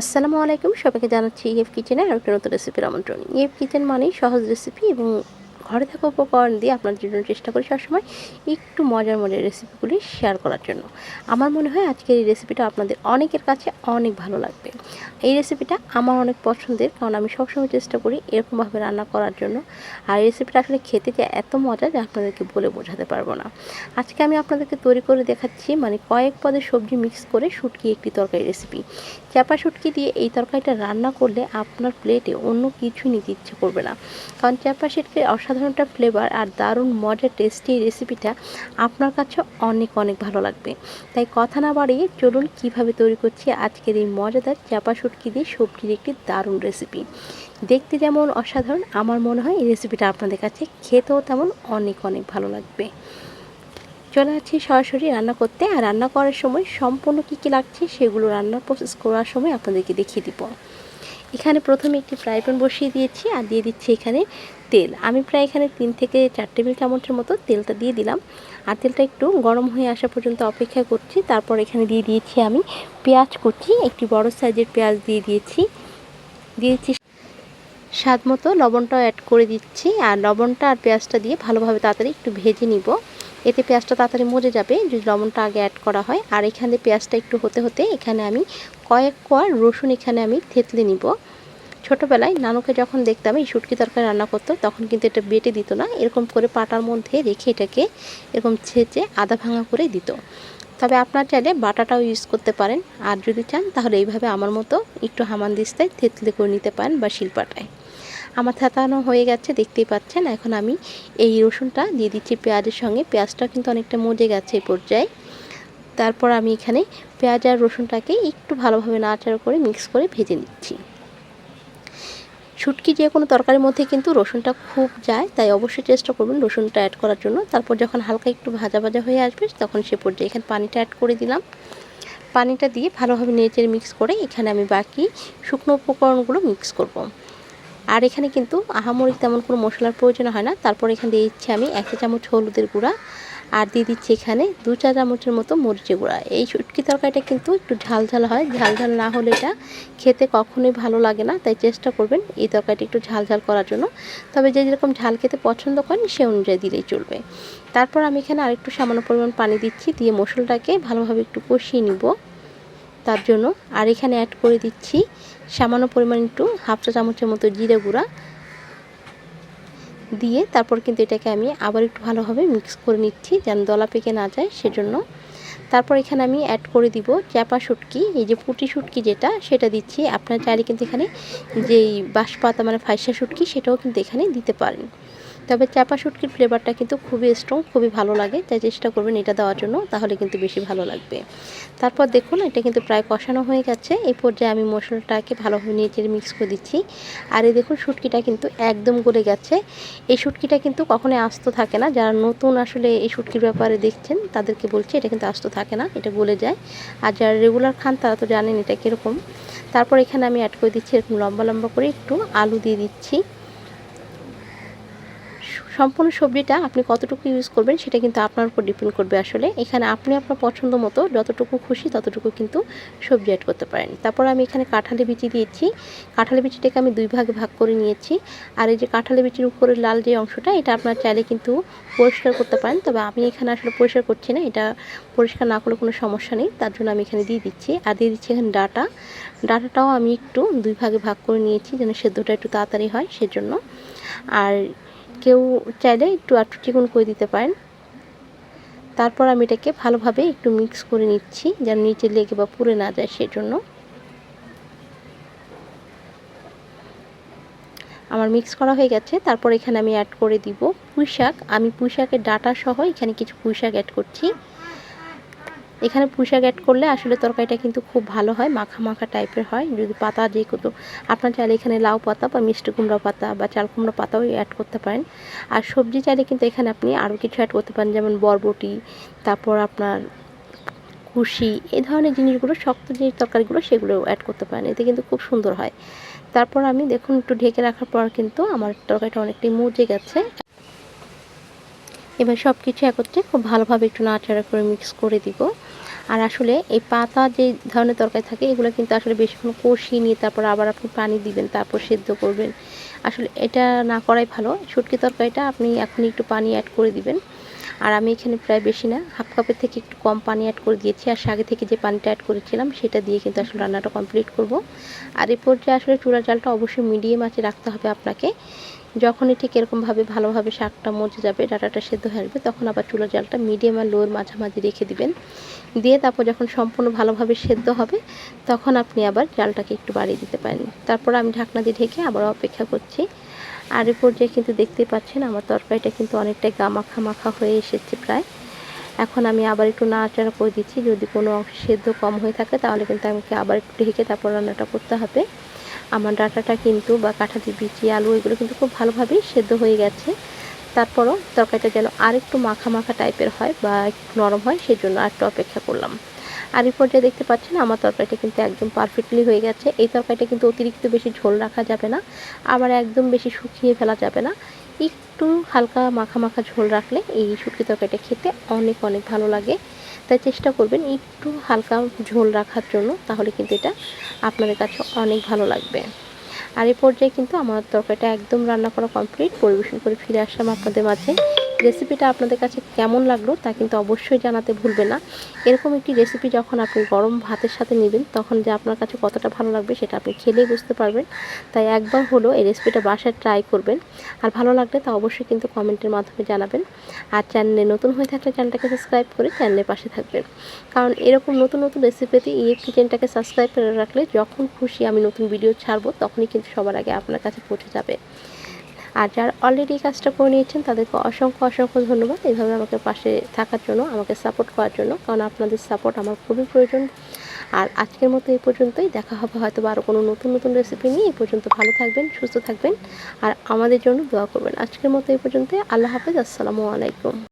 আসসালামু আলাইকুম, সবাইকে জানাচ্ছি ইএফ কিচেনের আরেকটা নতুন রেসিপির আমন্ত্রণ। ইএফ কিচেন মানেই সহজ রেসিপি এবং ঘরে থাকা উপকরণ দিয়ে আপনার জন্য চেষ্টা করি সবসময় একটু মজার মজার রেসিপিগুলি শেয়ার করার জন্য। আমার মনে হয় আজকের এই রেসিপিটা আপনাদের অনেকের কাছে অনেক ভালো লাগবে। এই রেসিপিটা আমার অনেক পছন্দের কারণ আমি সবসময় চেষ্টা করি এরকমভাবে রান্না করার জন্য। আর এই রেসিপিটা আসলে খেতে যে এত মজা যে আপনাদেরকে বলে বোঝাতে পারব না। আজকে আমি আপনাদেরকে তৈরি করে দেখাচ্ছি মানে কয়েক পদের সবজি মিক্স করে শুটকি একটি তরকারি রেসিপি চাপা শুটকি দিয়ে এই তরকারিটা রান্না করলে আপনার প্লেটে অন্য কিছু নিতে ইচ্ছে করবে না। কারণ চাপা শুটকির অসাধারণটা ফ্লেভার আর দারুণ মজার টেস্টি রেসিপিটা আপনার কাছে অনেক অনেক ভালো লাগবে। তাই কথা না বাড়িয়ে চলুন কীভাবে তৈরি করছি আজকের এই মজাদার চাপা শুটকি দিয়ে সবজির একটি দারুণ রেসিপি দেখতে যেমন অসাধারণ, আমার মনে হয় এই রেসিপিটা আপনাদের কাছে খেতেও তেমন অনেক অনেক ভালো লাগবে। চলে যাচ্ছি সরাসরি রান্না করতে, আর রান্না করার সময় সম্পূর্ণ কী কী লাগছে সেগুলো রান্নার প্রসেস করার সময় আপনাদেরকে দেখিয়ে দিব। এখানে প্রথমে একটি ফ্রাই প্যান বসিয়ে দিয়েছি, আর দিয়ে দিচ্ছি এখানে তেল। আমি প্রায় এখানে তিন থেকে চার টেবিল চামচের মতো তেলটা দিয়ে দিলাম। আর তেলটা একটু গরম হয়ে আসা পর্যন্ত অপেক্ষা করছি। তারপর এখানে দিয়ে দিয়েছি আমি পেঁয়াজ কুচি, একটি বড় সাইজের পেঁয়াজ দিয়ে দিয়েছি। দিয়েছি স্বাদ মতো লবণটাও অ্যাড করে দিচ্ছি। আর লবণটা আর পেঁয়াজটা দিয়ে ভালোভাবে তাড়াতাড়ি একটু ভেজে নিব। এতে পেঁয়াজটা তাড়াতাড়ি মজে যাবে, যদি লবণটা আগে অ্যাড করা হয়। আর এখানে পেঁয়াজটা একটু হতে হতে এখানে আমি কয়েক কোয়া রসুন এখানে আমি থেতলে নিব। ছোটোবেলায় নানুকে যখন দেখতাম এই শুটকি তরকারি রান্না করতো, তখন কিন্তু এটা বেটে দিত না, এরকম করে পাটার মধ্যে রেখে এটাকে এরকম ছেঁচে আদা ভাঙা করে দিত। তবে আপনার চাইলে বাটাটাও ইউজ করতে পারেন, আর যদি চান তাহলে এইভাবে আমার মতো একটু হামান দিস্তায় থেতলে করে নিতে পারেন বা শিলপাটায়। আমার থেতানো হয়ে গেছে, দেখতেই পাচ্ছেন, এখন আমি এই রসুনটা দিয়ে দিচ্ছি পেঁয়াজের সঙ্গে। পেঁয়াজটা কিন্তু অনেকটা মজে গেছে এই পর্যায়ে। তারপর আমি এখানে পেঁয়াজ আর রসুনটাকে একটু ভালোভাবে নাড়াচাড়া করে মিক্স করে ভেজে নিচ্ছি। শুটকি যে কোনো তরকারির মধ্যে কিন্তু রসুনটা খুব যায়, তাই অবশ্যই চেষ্টা করবেন রসুনটা অ্যাড করার জন্য। তারপর যখন হালকা একটু ভাজা ভাজা হয়ে আসবে, তখন সে পর্যায়ে এখানে পানিটা অ্যাড করে দিলাম। পানিটা দিয়ে ভালোভাবে নেড়ে মিক্স করে এখানে আমি বাকি শুকনো উপকরণগুলো মিক্স করব। আর এখানে কিন্তু আহামরিক তেমন কোনো মশলার প্রয়োজন হয় না। তারপর এখানে দিয়ে দিচ্ছি আমি এক চামচ হলুদের গুঁড়া। আর দিয়ে দিচ্ছি এখানে দু চা চামচের মতো মরিচের গুঁড়া। এই শুটকি তরকারিটা কিন্তু একটু ঝাল ঝাল হয়। ঝাল ঝাল না হলে এটা খেতে কখনোই ভালো লাগে না, তাই চেষ্টা করবেন এই তরকারিটা একটু ঝাল ঝাল করার জন্য। তবে যে যেরকম ঝাল খেতে পছন্দ করেন, সে অনুযায়ী দিলেই চলবে। তারপর আমি এখানে আরেকটু সামান্য পরিমাণ পানি দিচ্ছি, দিয়ে মশলাটাকে ভালোভাবে একটু কষিয়ে নিব। তার জন্য আর এখানে অ্যাড করে দিচ্ছি সামান্য পরিমাণ একটু হাফ চা চামচের মতো জিরে গুঁড়া। দিয়ে তারপর কিন্তু এটাকে আমি আবার একটু ভালোভাবে মিক্স করে নিচ্ছি, যেন দলা পেকে না যায়, সেজন্য। তারপর এখানে আমি অ্যাড করে দিব চাপা শুটকি, এই যে পুটি শুটকি যেটা, সেটা দিচ্ছি। আপনার চাইলে কিন্তু এখানে যেই বাঁশপাতা মানে ফাইসা শুটকি, সেটাও কিন্তু এখানে দিতে পারেন। তবে চাপা শুটকির ফ্লেভারটা কিন্তু খুবই স্ট্রং খুবই ভালো লাগে। তাই চেষ্টা করবেন এটা দেওয়ার জন্য, তাহলে কিন্তু বেশি ভালো লাগবে। তারপর দেখুন, এটা কিন্তু প্রায় কষানো হয়ে গেছে। এই পর্যায়ে আমি মশলাটাকে ভালোভাবে নিয়ে চেড়ে মিক্স করে দিচ্ছি। আর এই দেখুন, শুটকিটা কিন্তু একদম গলে গেছে। এই শুটকিটা কিন্তু কখনোই আস্ত থাকে না। যারা নতুন আসলে এই শুটকির ব্যাপারে দেখছেন, তাদেরকে বলছি এটা কিন্তু আস্ত থাকে না, এটা গলে যায়। আর যারা রেগুলার খান, তারা তো জানেন এটা কীরকম। তারপর এখানে আমি অ্যাড করে দিচ্ছি এরকম লম্বা লম্বা করে একটু আলু দিয়ে দিচ্ছি। সম্পূর্ণ সবজিটা আপনি কতটুকু ইউজ করবেন সেটা কিন্তু আপনার উপর ডিপেন্ড করবে আসলে। এখানে আপনি আপনার পছন্দ মতো যতটুকু খুশি ততটুকু কিন্তু সবজি অ্যাড করতে পারেন। তারপর আমি এখানে কাঁঠালি বিচি দিয়েছি। কাঁঠালি বিচিটাকে আমি দুই ভাগে ভাগ করে নিয়েছি। আর এই যে কাঁঠালি বিচির উপরের লাল যে অংশটা, এটা আপনার চাইলে কিন্তু পরিষ্কার করতে পারেন। তবে আমি এখানে আসলে পরিষ্কার করছি না, এটা পরিষ্কার না করলে কোনো সমস্যা নেই। তার জন্য আমি এখানে দিয়ে দিচ্ছি। আর দিয়ে দিচ্ছি এখানে ডাটা। ডাটাটাও আমি একটু দুই ভাগে ভাগ করে নিয়েছি যেন সেদ্ধটা একটু তাড়াতাড়ি হয় সেজন্য। আর কেউ চাইলে একটু আটটু চিকন করে দিতে পারেন। তারপর আমি এটাকে ভালোভাবে একটু মিক্স করে নিচ্ছি, যেন নিচে লেগে বা পুড়ে না যায় সেজন্য। আমার মিক্স করা হয়ে গেছে, তারপর এখানে আমি অ্যাড করে দিব পুঁই শাক আমি পুঁই শাকের ডাটা সহ এখানে কিছু পুঁই শাক অ্যাড করছি। এখানে পুঁইশাক অ্যাড করলে আসলে তরকারিটা কিন্তু খুব ভালো হয়, মাখা মাখা টাইপের হয়। যদি পাতা যে কত আপনার চাইলে এখানে লাউ পাতা বা মিষ্টি কুমড়া পাতা বা চাল কুমড়া পাতাও অ্যাড করতে পারেন। আর সবজি চাইলে কিন্তু এখানে আপনি আরও কিছু অ্যাড করতে পারেন, যেমন বরবটি, তারপর আপনার কুশি এই ধরনের জিনিসগুলো, শক্ত যে তরকারিগুলো সেগুলো অ্যাড করতে পারেন, এতে কিন্তু খুব সুন্দর হয়। তারপর আমি দেখুন একটু ঢেকে রাখার পর কিন্তু আমার তরকারিটা অনেকটাই মজে গেছে। এবার সব কিছু একত্রে খুব ভালোভাবে একটু নাড়াচাড়া করে মিক্স করে দিব। আর আসলে এই পাতা যে ধরনের তরকারি থাকে, এগুলো কিন্তু আসলে বেশিক্ষণ কষিয়ে নিয়ে তারপর আবার আপনি পানি দিবেন, তারপর সেদ্ধ করবেন। আসলে এটা না করাই ভালো। শুটকি তরকারিটা আপনি এখনই একটু পানি অ্যাড করে দিবেন। আর আমি এখানে প্রায় বেশি না। হাফ কাপের থেকে একটু কম পানি অ্যাড করে দিয়েছি। আর আগে থেকে যে পানিটা অ্যাড করেছিলাম, সেটা দিয়ে কিন্তু আসলে রান্নাটা কমপ্লিট করব। আর এ পর্যায়ে আসলে চূড়া জালটা অবশ্যই মিডিয়াম আঁচে রাখতে হবে আপনাকে। যখনই ঠিক এরকমভাবে ভালোভাবে শাকটা মজে যাবে, ডাটাটা সেদ্ধ হয়ে আসবে, তখন আবার চুলো জালটা মিডিয়াম আর লোর মাঝামাঝি রেখে দিবেন। দিয়ে তারপর যখন সম্পূর্ণ ভালোভাবে সেদ্ধ হবে, তখন আপনি আবার জালটাকে একটু বাড়িয়ে দিতে পারেন। তারপর আমি ঢাকনা দিয়ে ঢেকে আবার অপেক্ষা করছি। আর এ পর্যায়ে কিন্তু দেখতেই পাচ্ছেন আমার তরকারিটা কিন্তু অনেকটাই গা মাখা মাখা হয়ে এসেছে প্রায়। এখন আমি আবার একটু নাড়াচাড়া করে দিচ্ছি। যদি কোনো অংশ সেদ্ধ কম হয়ে থাকে, তাহলে কিন্তু আমাকে আবার একটু ঢেকে তারপর রান্নাটা করতে হবে। আমার ডাটাটা কিন্তু বা কাঁঠালি, বিচি, আলু, এগুলো কিন্তু খুব ভালোভাবেই সেদ্ধ হয়ে গেছে। তারপরও তরকারিটা যেন আরেকটু মাখা মাখা টাইপের হয় বা একটু নরম হয় সেই জন্য আরেকটু অপেক্ষা করলাম। আর এই পর্যায়ে দেখতে পাচ্ছেন আমার তরকারিটা কিন্তু একদম পারফেক্টলি হয়ে গেছে। এই তরকারিটা কিন্তু অতিরিক্ত বেশি ঝোল রাখা যাবে না, আবার একদম বেশি শুকিয়ে ফেলা যাবে না। একটু হালকা মাখা মাখা ঝোল রাখলে এই শুটকি তরকারিটা খেতে অনেক অনেক ভালো লাগে। তাই চেষ্টা করবেন একটু হালকা ঝোল রাখার জন্য, তাহলে কিন্তু এটা আপনাদের কাছে অনেক ভালো লাগবে। আর এই পর্যায়ে কিন্তু আমার তরকারিটা একদম রান্না করা কমপ্লিট পরিবেশন করে ফিরে আসলাম আপনাদের মাঝে। রেসিপিটা আপনাদের কাছে কেমন লাগল তা কিন্তু অবশ্যই জানাতে ভুলবে না। এরকম একটি রেসিপি যখন আপনি গরম ভাতের সাথে নেবেন, তখন যে আপনার কাছে কতটা ভালো লাগবে সেটা আপনি খেলেই বুঝতে পারবেন। তাই একবার হলো এই রেসিপিটা বাসায় ট্রাই করবেন। আর ভালো লাগলে তা অবশ্যই কিন্তু কমেন্টের মাধ্যমে জানাবেন। আর চ্যানেলে নতুন হয়ে থাকলে চ্যানেলটাকে সাবস্ক্রাইব করে চ্যানেলের পাশে থাকবেন। কারণ এরকম নতুন নতুন রেসিপিতে ইয়ে কিচেনটাকে সাবস্ক্রাইব করে রাখলে যখন খুশি আমি নতুন ভিডিও ছাড়বো, তখনই কিন্তু সবার আগে আপনার কাছে পৌঁছে যাবে। আর যারা অলরেডি কাজটা করে নিয়েছেন, তাদেরকে অসংখ্য অসংখ্য ধন্যবাদ। এইভাবে আমাকে পাশে থাকার জন্য, আমাকে সাপোর্ট করার জন্য, কারণ আপনাদের সাপোর্ট আমার খুবই প্রয়োজন। আর আজকের মতো এই পর্যন্তই। দেখা হবে হয়তো বা আরও কোনো নতুন নতুন রেসিপি নিয়ে। এই পর্যন্ত ভালো থাকবেন, সুস্থ থাকবেন। আর আমাদের জন্য দোয়া করবেন। আজকের মতো এই পর্যন্ত আল্লাহ হাফেজ। আসসালামু আলাইকুম।